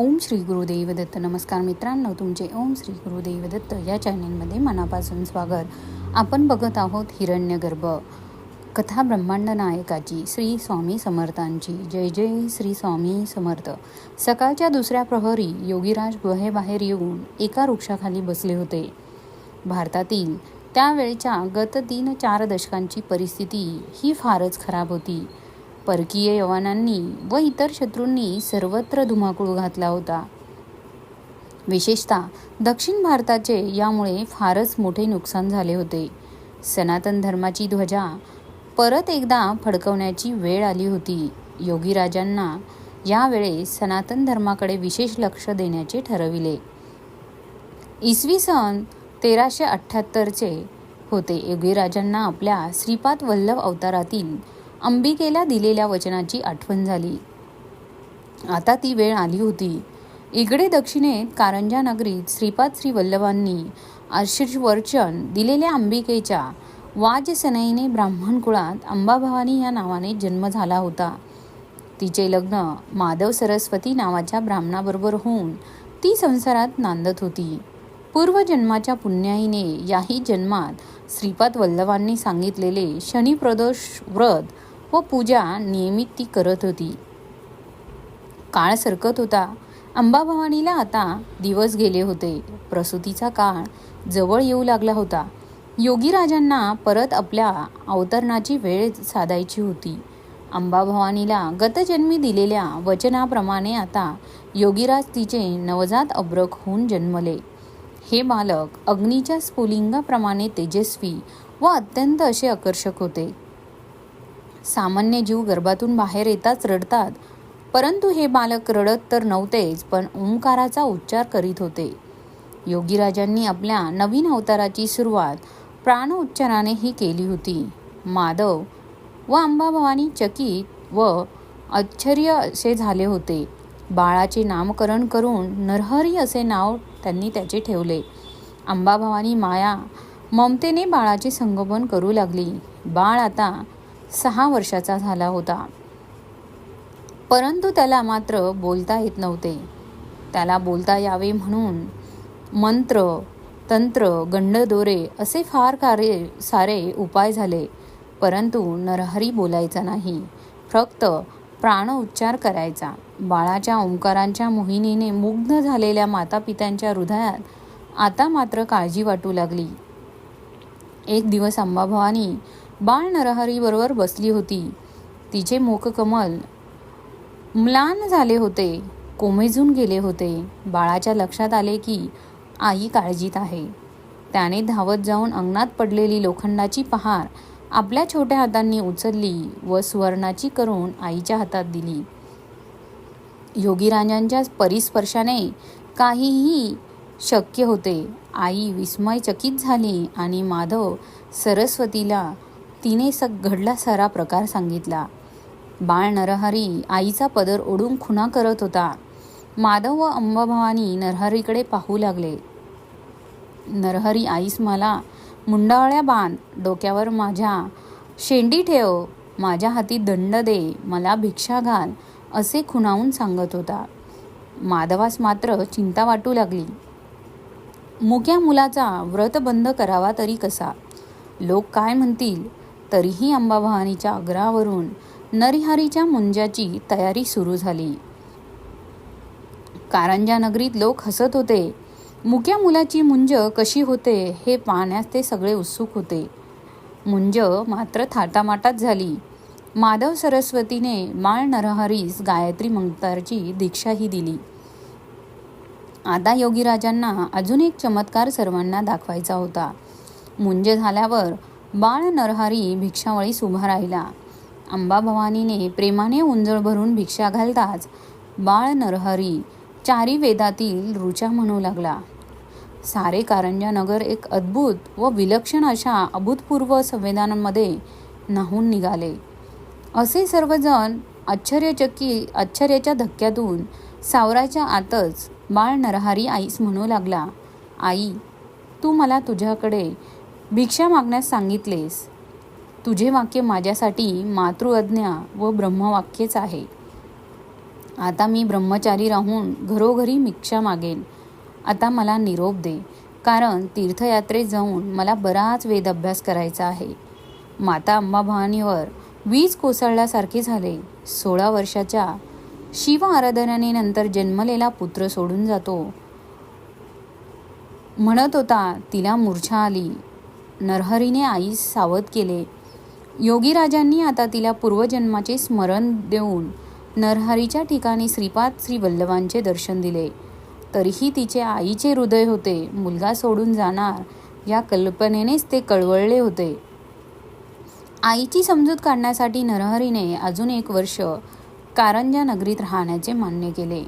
ओम श्री गुरुदेव दत्त नमस्कार मित्रांनो तुमचे ओम श्री गुरुदेव दत्त या चॅनेलमध्ये मनापासून स्वागत. आपण बघत आहोत हिरण्यगर्भ. कथा ब्रह्मांड नायकाची श्री स्वामी समर्थांची. जय जय श्री स्वामी समर्थ. सकाळच्या दुसऱ्या प्रहरी योगीराज गुहेबाहेर येऊन एका वृक्षाखाली बसले होते. भारतातील त्यावेळच्या गत तीन चार दशकांची परिस्थिती ही फारच खराब होती. परकीय यवानांनी व इतर शत्रूंनी सर्वत्र धुमाकूळ घातला होता. विशेषतः दक्षिण भारताचे यामुळे फारच मोठे नुकसान झाले होते. सनातन धर्माची ध्वजा परत एकदा फडकवण्याची वेळ आली होती. योगीराजांना यावेळेस सनातन धर्माकडे विशेष लक्ष देण्याचे ठरविले. इसवी सन तेराशे अठ्ठ्याहत्तरचे होते. योगीराजांना आपल्या श्रीपाद वल्लभ अवतारातील अंबिकेला दिलेल्या वचनाची आठवण झाली. आता ती वेळ आली होती. इकडे दक्षिणेत कारंजा नगरीत श्रीपाद श्री वल्लभांनी दिलेल्या अंबिकेच्या वाजसनईने ब्राह्मण कुळात अंबाभवानी या नावाने जन्म झाला होता. तिचे लग्न माधव सरस्वती नावाच्या ब्राह्मणाबरोबर होऊन ती संसारात नांदत होती. पूर्वजन्माच्या पुण्याईने याही जन्मात श्रीपाद वल्लभांनी सांगितलेले शनिप्रदोष व्रत व पूजा नियमित ती करत होती. काळ सरकत होता. अंबाभवानीला आता दिवस गेले होते. प्रसूतीचा काळ जवळ येऊ लागला होता. योगीराजांना परत आपल्या अवतरणाची वेळ साधायची होती. अंबाभवानीला गतजन्मी दिलेल्या वचनाप्रमाणे आता योगीराज तिचे नवजात अब्रक होऊन जन्मले. हे बालक अग्नीच्या स्फुलिंगाप्रमाणे तेजस्वी व अत्यंत असे आकर्षक होते. सामान्य जीव गर्भातून बाहेर येताच रडतात. परंतु हे बालक रडत तर नव्हतेच पण ओंकाराचा उच्चार करीत होते. योगीराजांनी आपल्या नवीन अवताराची सुरुवात प्राण उच्चाराने ही केली होती. माधव व अंबाभवानी चकित व आश्चर्य असे झाले होते. बाळाचे नामकरण करून नरहरी असे नाव त्यांनी त्याचे ठेवले. अंबाभवानी माया ममतेने बाळाचे संगोपन करू लागली. बाळ आता सहा वर्षाचा झाला होता. परंतु त्याला मात्र बोलता येत नव्हते. त्याला बोलता यावे म्हणून मंत्र तंत्र गंडदोरे असे फार कार्य सारे उपाय झाले. परंतु नरहरी बोलायचा नाही. फक्त प्राण उच्चार करायचा. बाळाच्या ओंकारांच्या मोहिनीने मुग्ध झालेल्या मातापित्यांच्या हृदयात आता मात्र काळजी वाटू लागली. एक दिवस अंबाभवानी बाळ नरहरीबरोबर बसली होती. तिचे मोककमल म्लान झाले होते कोमेजून गेले होते. बाळाच्या लक्षात आले की आई काळजीत आहे. त्याने धावत जाऊन अंगणात पडलेली लोखंडाची पहार आपल्या छोट्या हातांनी उचलली व सुवर्णाची करून आईच्या हातात दिली. योगीराजांच्या परिस्पर्शाने काहीही शक्य होते. आई विस्मयचकित झाली आणि माधव सरस्वतीला तिने सग घडला सारा प्रकार सांगितला. बाळ नरहरी आईचा पदर ओढून खुणा करत होता. माधव व अंबाभवानी नरहरीकडे पाहू लागले. नरहरी आईस मला मुंडावळ्या बांध डोक्यावर माझ्या शेंडी ठेव माझ्या हाती दंड दे मला भिक्षा घाल असे खुणावून सांगत होता. माधवास मात्र चिंता वाटू लागली. मुक्या मुलाचा व्रत बंद करावा तरी कसा? लोक काय म्हणतील? तरीही अंबाभवानीच्या आग्रहावरून नरिहारीच्या मुंजाची तयारी सुरू झाली. कारंजा नगरीत लोक हसत होते. मुक्या मुलाची मुंज कशी होते हे पाहण्यास ते सगळे उत्सुक होते. मुंज मात्र थाटामाटात झाली. माधव सरस्वतीने माळ नरहरीस गायत्री मंत्राची दीक्षाही दिली. आता योगीराजांना अजून एक चमत्कार सर्वांना दाखवायचा होता. मुंज झाल्यावर बाळ नरहारी भिक्षावळीस उभा राहिला. अंबाभवानीने प्रेमाने उंजळ भरून भिक्षा घालताच बाळ नरहरी चारी वेदातील रुचा म्हणू लागला. सारे कारंजानगर एक अद्भुत व विलक्षण अशा अभूतपूर्व संवेदनांमध्ये न्हावून निघाले. असे सर्वजण आश्चर्यचकी आश्चर्याच्या धक्क्यातून सावराच्या आतच बाळ नरहारी आईस म्हणू लागला आई तू मला तुझ्याकडे भिक्षा मागण्यास सांगितलेस. तुझे वाक्य माझ्यासाठी मातृअज्ञा व ब्रह्मवाक्यच आहे. आता मी ब्रह्मचारी राहून घरोघरी भिक्षा मागेन. आता मला निरोप दे. कारण तीर्थयात्रेत जाऊन मला बराच वेद अभ्यास करायचा आहे. माता अंबाभवानीवर वीज कोसळल्यासारखे झाले. सोळा वर्षाच्या शिव आराधनाने नंतर जन्मलेला पुत्र सोडून जातो. म्हणत होता तिला मूर्छा आली. नरहरीने आईस सावध केले. योगीराजांनी आता तिला पूर्वजन्माचे स्मरण देऊन नरहरीच्या ठिकाणी श्रीपाद श्री वल्लभांचे दर्शन दिले. तरीही तिचे आईचे हृदय होते. मुलगा सोडून जाणार या कल्पनेनेच ते कळवळले होते. आईची समजूत काढण्यासाठी नरहरीने अजून एक वर्ष कारंजा नगरीत राहण्याचे मान्य केले.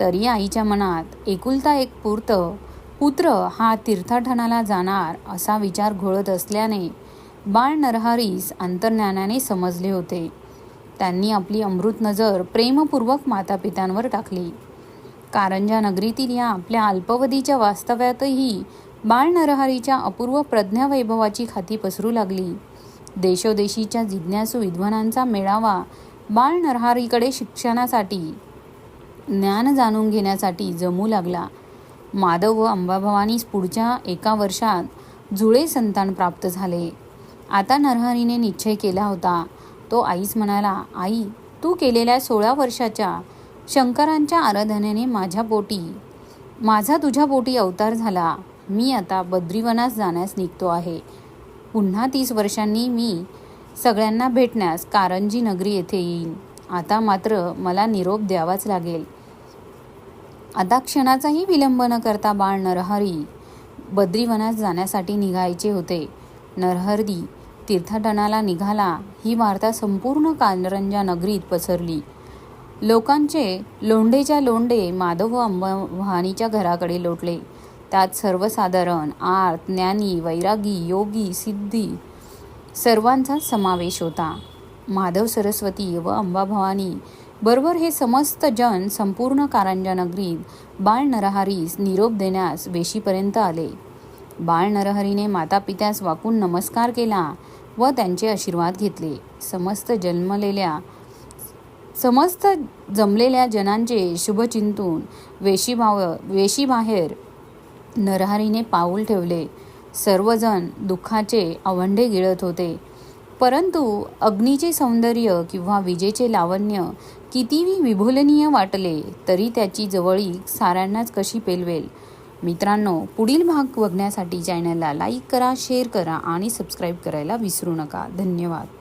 तरी आईच्या मनात एकुलता एक पुर्त पुत्र हा तीर्थाटनाला जाणार असा विचार घोळत असल्याने बाळ नरहरीस अंतर्ज्ञानाने समजले होते. त्यांनी आपली अमृत नजर प्रेमपूर्वक मातापित्यांवर टाकली. कारंजा नगरीतील या आपल्या अल्पवधीच्या वास्तव्यातही बाळ नरहरीच्या अपूर्व प्रज्ञावैभवाची खाती पसरू लागली. देशोदेशीच्या जिज्ञासू विद्वानांचा मेळावा बाळ नरहरीकडे शिक्षणासाठी ज्ञान जाणून घेण्यासाठी जमू लागला. माधव व अंबाभवानीस पुढच्या एका वर्षात जुळे संतान प्राप्त झाले. आता नरहरीने निश्चय केला होता. तो आईस म्हणाला आई तू केलेल्या सोळा वर्षाच्या शंकरांच्या आराधनेने माझ्या पोटी माझा तुझ्या पोटी अवतार झाला. मी आता बद्रीवनास जाण्यास निघतो आहे. पुन्हा तीस वर्षांनी मी सगळ्यांना भेटण्यास कारंजी नगरी येथे येईन. आता मात्र मला निरोप द्यावाच लागेल. आता क्षणाचाही विलंब न करता बाळ नरहरी बद्रीवनास जाण्यासाठी निघायचे होते. नरहरी तीर्थटनाला निघाला. ही वार्ता संपूर्ण कारंजा नगरीत पसरली. लोकांचे लोंढेच्या लोंढे माधव व घराकडे लोटले. त्यात सर्वसाधारण आर्त ज्ञानी वैरागी योगी सिद्धी सर्वांचा समावेश होता. माधव सरस्वती व अंबाभवानी बरोबर हे समस्त जन संपूर्ण कारंजा नगरीत बाळ नरहरीस निरोप देण्यास वेशीपर्यंत आले. बाळ नरहरीने मातापित्यास वाकून नमस्कार केला व त्यांचे आशीर्वाद घेतले. समस्त जन्मलेल्या समस्त जमलेल्या जनांचे शुभचिंतून वेशीभाव वेशीबाहेर नरहरीने पाऊल ठेवले. सर्वजण दुःखाचे अवंडे गिळत होते. परंतु अग्नीचे सौंदर्य किंवा विजेचे लावण्य कितीही विभोलनीय वाटले तरी त्याची जवळीक साऱ्यांनाच कशी पेलवेल? मित्रांनो पुढील भाग बघण्यासाठी चॅनलला लाईक करा शेअर करा आणि सबस्क्राईब करायला विसरू नका. धन्यवाद.